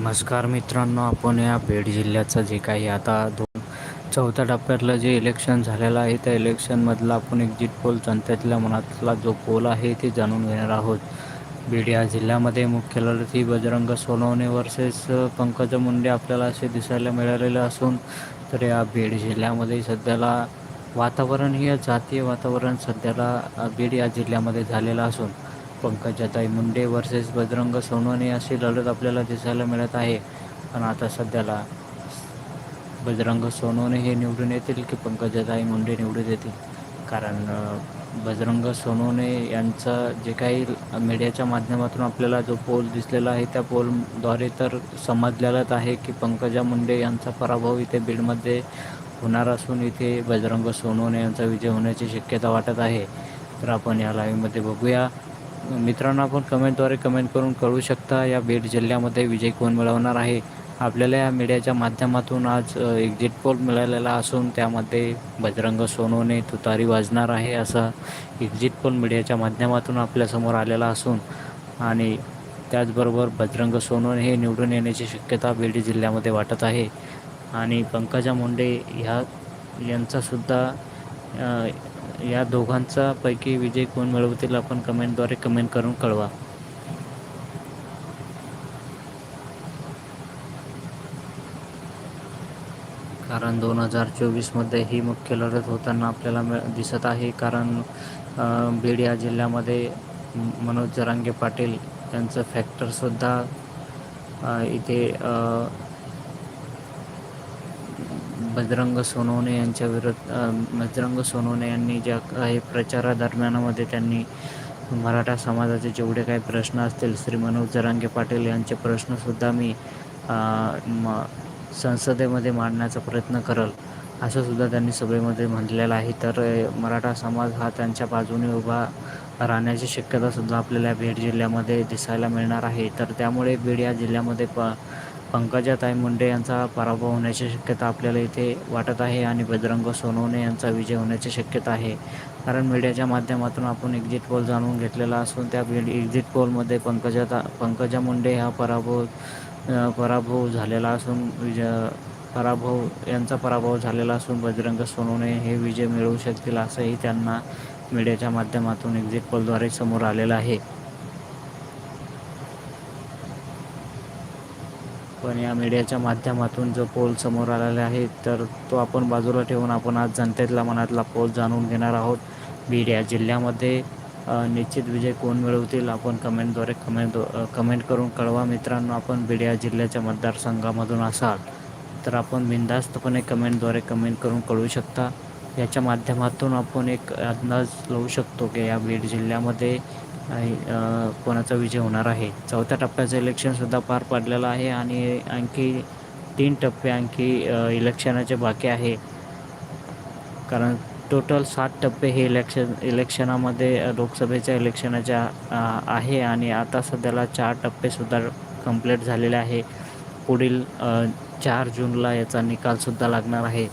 नमस्कार मित्रांनो आपण या बीड जिल्ह्याचं जे काही आता दोन चौथ्या टप्प्यातलं जे इलेक्शन झालेलं आहे त्या इलेक्शनमधला आपण एक्झिट पोल जनतेतल्या मनातला जो पोल आहे ते जाणून घेणार आहोत. बीड या जिल्ह्यामध्ये मुख्य लढती बजरंग सोनवणे वर्सेस पंकजा मुंडे आपल्याला असे दिसायला मिळालेले असून तर या बीड जिल्ह्यामध्ये सध्याला वातावरण हे जातीय वातावरण सध्याला बीड या जिल्ह्यामध्ये झालेलं असून पंकजाताई मुंडे वर्सेस बजरंग सोनवणे अशी लढत आपल्याला दिसायला मिळत आहे. पण आता सध्याला बजरंग सोनवणे हे निवडून येतील की पंकजाताई मुंडे निवडून येतील? कारण बजरंग सोनवणे यांचं जे काही मीडियाच्या माध्यमातून आपल्याला जो पोल दिसलेला आहे त्या पोलद्वारे तर समजलेलाच आहे की पंकजा मुंडे यांचा पराभव इथे बीडमध्ये होणार असून इथे बजरंग सोनवणे यांचा विजय होण्याची शक्यता वाटत आहे. तर आपण या लाईव्हमध्ये बघूया. मित्रांनो आपण कमेंटद्वारे कमेंट करून कळू शकता या बीड जिल्ह्यामध्ये विजय कोण मिळवणार आहे? आपल्याला या मीडियाच्या माध्यमातून आज एक्झिट पोल मिळालेला असून त्यामध्ये बजरंग सोनोने तुतारी वाजणार आहे असा एक्झिट पोल मीडियाच्या माध्यमातून आपल्यासमोर आलेला असून आणि त्याचबरोबर बजरंग सोनोने हे निवडून येण्याची शक्यता बीड जिल्ह्यामध्ये वाटत आहे. आणि पंकजा मुंडे ह्या यांचासुद्धा या दोघांचा पैकी विजय कोण मिळवतील आपण कमेंटद्वारे कमेंट करून कळवा. कारण दोन हजार चोवीसमध्ये ही मुख्य लढत होताना आपल्याला मिळ दिसत आहे. कारण बीड या जिल्ह्यामध्ये मनोज जरांगे पाटील यांचं फॅक्टरसुद्धा इथे बजरंग सोनवणे यांच्या विरुद्ध बजरंग सोनवणे यांनी ज्या काही प्रचारादरम्यानामध्ये त्यांनी मराठा समाजाचे जेवढे काही प्रश्न असतील श्री मनोज जरांगे पाटील यांचे प्रश्नसुद्धा मी म संसदेमध्ये मांडण्याचा प्रयत्न करल असंसुद्धा त्यांनी सभेमध्ये म्हटलेलं आहे. तर मराठा समाज हा त्यांच्या बाजूने उभा राहण्याची शक्यतासुद्धा आपल्याला बीड जिल्ह्यामध्ये दिसायला मिळणार आहे. तर त्यामुळे बीड या जिल्ह्यामध्ये प पंकजाताई मुंडे यांचा पराभव होण्याची शक्यता आपल्याला इथे वाटत आहे आणि बजरंग सोनवणे यांचा विजय होण्याची शक्यता आहे. कारण मीडियाच्या माध्यमातून आपण एक्झिट पोल जाणून घेतलेला असून त्या एक्झिट पोलमध्ये पंकजा पंकजा मुंडे हा पराभव पराभव झालेला असून विजय पराभव यांचा पराभव झालेला असून बजरंग सोनवणे हे विजय मिळवू शकतील असंही त्यांना मीडियाच्या माध्यमातून एक्झिट पोलद्वारे समोर आलेलं आहे. पण या मीडियाच्या माध्यमातून जो पोल समोर आलेला आहे तर तो आपण बाजूला ठेवून आपण आज जनतेतला मनातला पोल जाणून घेणार आहोत. बीड या जिल्ह्यामध्ये निश्चित विजय कोण मिळवतील आपण कमेंटद्वारे कमेंट कमेंट करून कळवा. मित्रांनो आपण बीड या जिल्ह्याच्या मतदारसंघामधून असाल तर आपण बिनधास्तपणे कमेंटद्वारे कमेंट करून कळवू शकता. याच्या माध्यमातून आपण एक अंदाज लावू शकतो की या बीड जिल्ह्यामध्ये कोणाचा विजय होणार आहे. चौथ्या टप्प्याचं इलेक्शनसुद्धा पार पडलेलं आहे आणि आणखी तीन टप्पे आणखी इलेक्शनाचे बाकी आहे. कारण टोटल सात टप्पे हे इलेक्शन इलेक्शनामध्ये लोकसभेच्या इलेक्शनाच्या आहे आणि आता सध्याला चार टप्पेसुद्धा कंप्लीट झालेले आहे. पुढील चार जूनला याचा निकालसुद्धा लागणार आहे.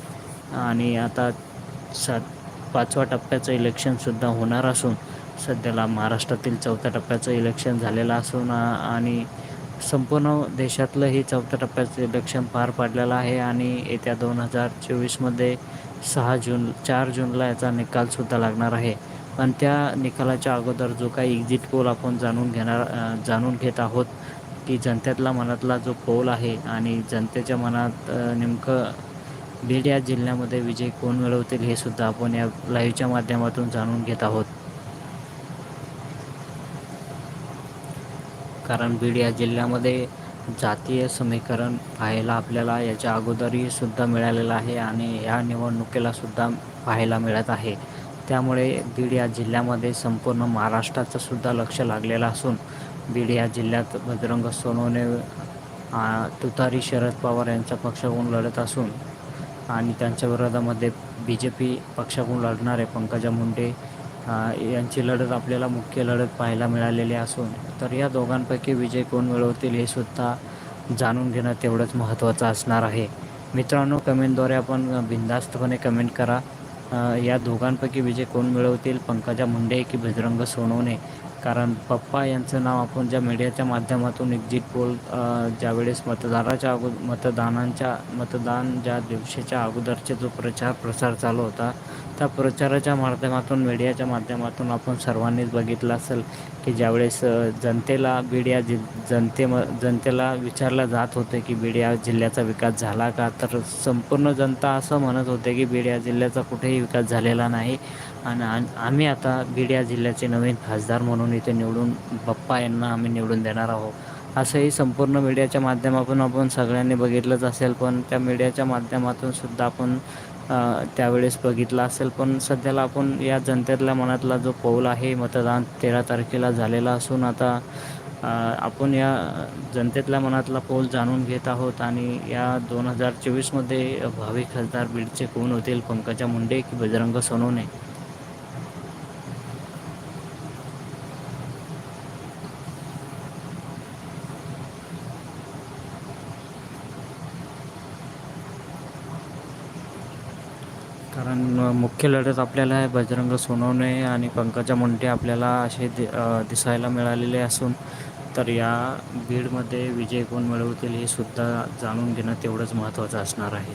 आणि आता सात पाचव्या टप्प्याचं इलेक्शनसुद्धा होणार असून सध्याला महाराष्ट्रातील चौथ्या टप्प्याचं इलेक्शन झालेलं असून आणि संपूर्ण देशातलं हे चौथ्या टप्प्याचं इलेक्शन पार पाडलेलं आहे. आणि येत्या दोन हजार चोवीसमध्ये सहा जून चार जूनला याचा निकालसुद्धा लागणार आहे. पण त्या निकालाच्या अगोदर जो काही एक्झिट पोल आपण जाणून घेणार जाणून घेत आहोत की जनतेतला मनातला जो पोल आहे आणि जनतेच्या मनात नेमकं बीड या जिल्ह्यामध्ये विजय कोण मिळवतील हे सुद्धा आपण या लाईव्हच्या माध्यमातून जाणून घेत आहोत. कारण बीड या जिल्ह्यामध्ये जातीय समीकरण पाहायला आपल्याला याच्या अगोदरही सुद्धा मिळालेलं आहे आणि ह्या निवडणुकीला सुद्धा पाहायला मिळत आहे. त्यामुळे बीड या जिल्ह्यामध्ये संपूर्ण महाराष्ट्राचं सुद्धा लक्ष लागलेलं असून बीड या जिल्ह्यात बजरंग सोनवणे तुतारी शरद पवार यांच्या पक्षाकडून लढत असून आणि त्यांच्या विरोधामध्ये बी जे पी पक्षाकडून लढणारे पंकजा मुंडे यांची लढत आपल्याला मुख्य लढत पाहायला मिळालेली असून तर या दोघांपैकी विजय कोण मिळवतील हे सुद्धा जाणून घेणं तेवढंच महत्त्वाचं असणार आहे. मित्रांनो कमेंटद्वारे आपण बिनधास्तपणे कमेंट करा. या दोघांपैकी विजय कोण मिळवतील? पंकजा मुंडे की बजरंग सोनवणे? कारण पप्पा यांचं नाव आपण ज्या मीडियाच्या माध्यमातून एक्झिट पोल ज्यावेळेस मतदाराच्या अगो मतदानांच्या मतदान ज्या दिवशीच्या अगोदरचे जो प्रचार प्रसार चालू होता त्या प्रचाराच्या माध्यमातून मीडियाच्या माध्यमातून आपण सर्वांनीच बघितलं असेल की ज्यावेळेस जनतेला बीडिया जि जनतेम जनतेला विचारलं जात होते की बीडिया जिल्ह्याचा विकास झाला का तर संपूर्ण जनता असं म्हणत होते की बिडिया जिल्ह्याचा कुठेही विकास झालेला नाही. आणि आम्ही आता बीड या जिल्ह्याचे नवीन खासदार म्हणून इथे निवडून बाप्पा यांना आम्ही निवडून देणार आहोत. असंही संपूर्ण मीडियाच्या माध्यमातून आपण सगळ्यांनी बघितलंच असेल पण त्या मीडियाच्या माध्यमातून सुद्धा आपण त्यावेळेस बघितलं असेल पण सध्याला आपण या जनतेतल्या मनातला जो कौल आहे मतदान तेरा तारखेला झालेला असून आता आपण या जनतेतल्या मनातला कौल जाणून घेत आहोत आणि या दोन हजार चोवीसमध्ये भावी खासदार बीडचे कोण होतील? पंकजा मुंडे की बजरंग सोनवणे? कारण मुख्य लढत आपल्याला बजरंग सोनवणे आणि पंकजा मुंडे आपल्याला असे दि दिसायला मिळालेले असून तर या बीडमध्ये विजय कोण मिळवतील हे सुद्धा जाणून घेणं तेवढंच महत्त्वाचं असणार आहे.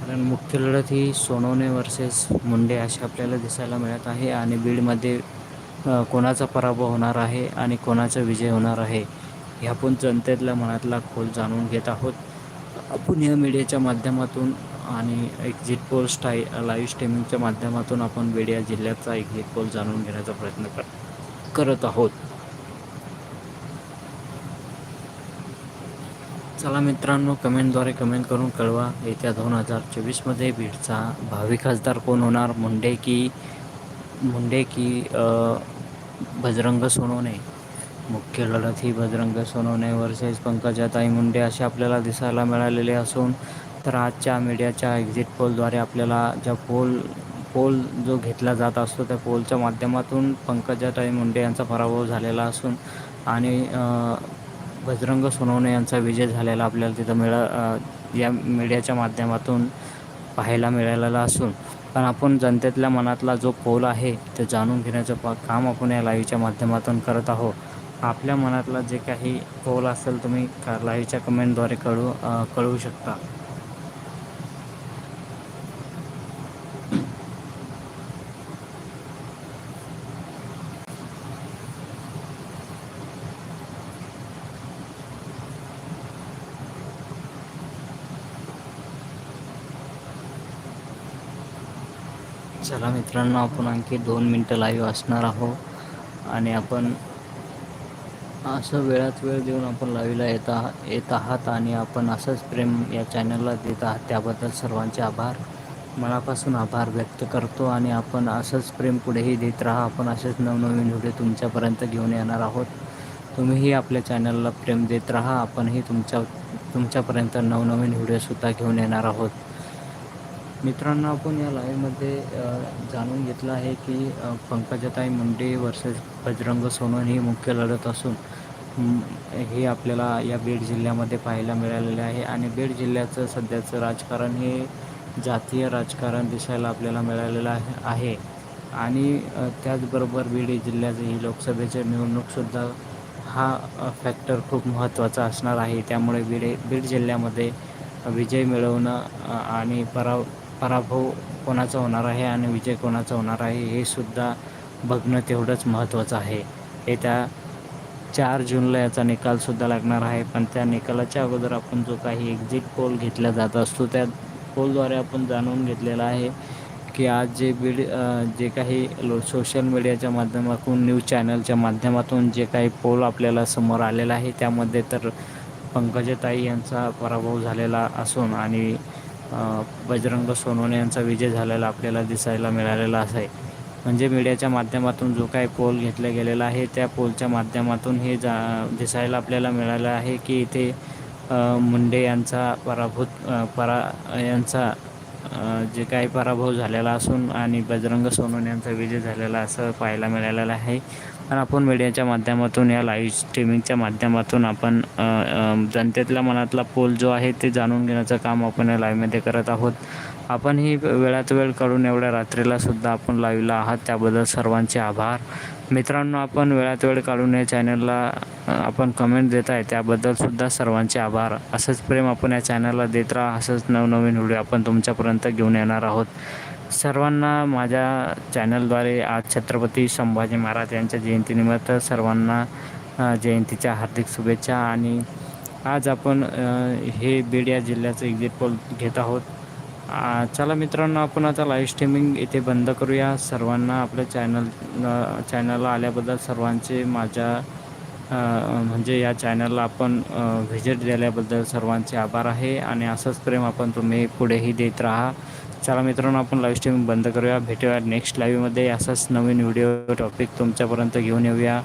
कारण मुख्य लढत ही सोनवणे वर्सेस मुंडे अशी आपल्याला दिसायला मिळत आहे आणि बीडमध्ये कोणाचा पराभव होणार आहे आणि कोणाचा विजय होणार आहे? हे आपण जनतेतल्या मनातला खोल जाणून घेत आहोत. आपण या मीडियाच्या माध्यमातून आणि एक्झिट पोल स्टाई लाईव्ह स्ट्रीमिंगच्या माध्यमातून आपण वेडिया जिल्ह्याचा एक्झिट पोल जाणून घेण्याचा प्रयत्न कर करत आहोत. चला मित्रांनो कमेंटद्वारे कमेंट करून कळवा. येत्या दोन हजार चोवीसमध्ये बीडचा भावी खासदार कोण होणार? मुंडे की मुंडे की बजरंग सोनवणे. मुख्य लढत ही बजरंग सोनवणे वर्सेस पंकजाताई मुंडे असे आपल्याला दिसायला मिळालेले असून तर आजच्या मीडियाच्या एक्झिट पोलद्वारे आपल्याला ज्या पोल पोल जो घेतला जात असतो त्या पोलच्या माध्यमातून पंकजाताई मुंडे यांचा पराभव झालेला असून आणि बजरंग सोनवणे यांचा विजय झालेला आपल्याला तिथं मिळा या मीडियाच्या माध्यमातून पाहायला मिळालेला असून पण आपण जनतेतल्या मनातला जो पोल आहे ते जाणून घेण्याचं प काम आपण या लाईव्हच्या माध्यमातून करत आहोत. आपल्या मनातला जे काही कौल असेल तुम्ही लाईव्हच्या कमेंटद्वारे कळू कळवू शकता. चला मित्रांनो आपण आणखी दोन मिनटं लाईव्ह असणार आहोत. आणि आपण असं वेळात वेळ देऊन आपण लावीला येत आहात येत आहात आणि आपण असंच प्रेम या चॅनलला देत आहात. त्याबद्दल सर्वांचे आभार. मनापासून आभार व्यक्त करतो आणि आपण असंच प्रेम पुढेही देत राहा. आपण असेच नवनवीन व्हिडिओ तुमच्यापर्यंत घेऊन येणार आहोत. तुम्हीही आपल्या चॅनलला प्रेम देत राहा. आपणही तुमच्या तुमच्यापर्यंत नवनवीन व्हिडिओसुद्धा घेऊन येणार आहोत. मित्रांनो आपण या लाईव्हमध्ये जाणून घेतलं आहे की पंकजाताई मुंडे वर्सेस बजरंग सोनवण ही मुख्य लढत असून हे आपल्याला या बीड जिल्ह्यामध्ये पाहायला मिळालेले आहे. आणि बीड जिल्ह्याचं सध्याचं राजकारण हे जातीय राजकारण दिसायला आपल्याला मिळालेलं आहे आणि त्याचबरोबर बीड जिल्ह्याचं ही लोकसभेचे निवडणूकसुद्धा हा फॅक्टर खूप महत्त्वाचा असणार आहे. त्यामुळे बीड बीड जिल्ह्यामध्ये विजय मिळवणं आणि पराव पराभव कोणाचा होणार आहे आणि विजय कोणाचा होणार आहे हे सुद्धा बघणं तेवढंच महत्त्वाचं आहे. हे त्या चार जूनला याचा निकालसुद्धा लागणार आहे पण त्या निकालाच्या अगोदर आपण जो काही एक्झिट पोल घेतला जात असतो त्या पोलद्वारे आपण जाणून घेतलेला आहे की आज जे बीड जे काही लो सोशल मीडियाच्या माध्यमातून न्यूज चॅनलच्या माध्यमातून जे काही पोल आपल्याला समोर आलेला आहे त्यामध्ये तर पंकजताई यांचा पराभव झालेला असून आणि बजरंग सोनवणे यांचा विजय झालेला आपल्याला दिसायला मिळालेला आहे म्हणजे मीडियाच्या माध्यमातून जो काही पोल घेतला गेलेला आहे त्या पोलच्या माध्यमातून हे जा दिसायला आपल्याला मिळालं आहे की इथे मुंडे यांचा पराभूत परा यांचा जे काही पराभव झालेला असून आणि बजरंग सोनवणे यांचा विजय झालेला असं पाहायला मिळालेलं आहे. पण आपण मीडियाच्या माध्यमातून या लाईव्ह स्ट्रीमिंगच्या माध्यमातून आपण जनतेतल्या मनातला पोल जो आहे ते जाणून घेण्याचं काम आपण या लाईव्हमध्ये करत आहोत. आपण ही वेळात वेळ काढून एवढ्या रात्रीला सुद्धा आपण लाईव्हला आहात. त्याबद्दल सर्वांचे आभार. मित्रांनो आपण वेळात वेळ काढून या चॅनलला आपण कमेंट देत आहे त्याबद्दलसुद्धा सर्वांचे आभार. असंच प्रेम आपण या चॅनलला देत राहा. असंच नवनवीन व्हिडिओ आपण तुमच्यापर्यंत घेऊन येणार आहोत. सर्वांना माझ्या चॅनलद्वारे आज छत्रपती संभाजी महाराज यांच्या जयंतीनिमित्त सर्वांना जयंतीच्या हार्दिक शुभेच्छा आणि आज आपण हे बीड या जिल्ह्याचं एक्झिट पोल घेत आहोत. चला मित्रांनो आपण आता लाईव्ह स्ट्रीमिंग इथे बंद करूया. सर्वांना आपल्या चॅनल चॅनलला आल्याबद्दल सर्वांचे माझ्या म्हणजे या चॅनलला आपण व्हिजिट दिल्याबद्दल सर्वांचे आभार आहे. आणि असंच प्रेम आपण तुम्ही पुढेही देत राहा. चला मित्रांनो आपण लाईव्ह स्ट्रीमिंग बंद करूया. भेटूया नेक्स्ट लाईव्हमध्ये असाच नवीन व्हिडिओ टॉपिक तुमच्यापर्यंत घेऊन येऊया.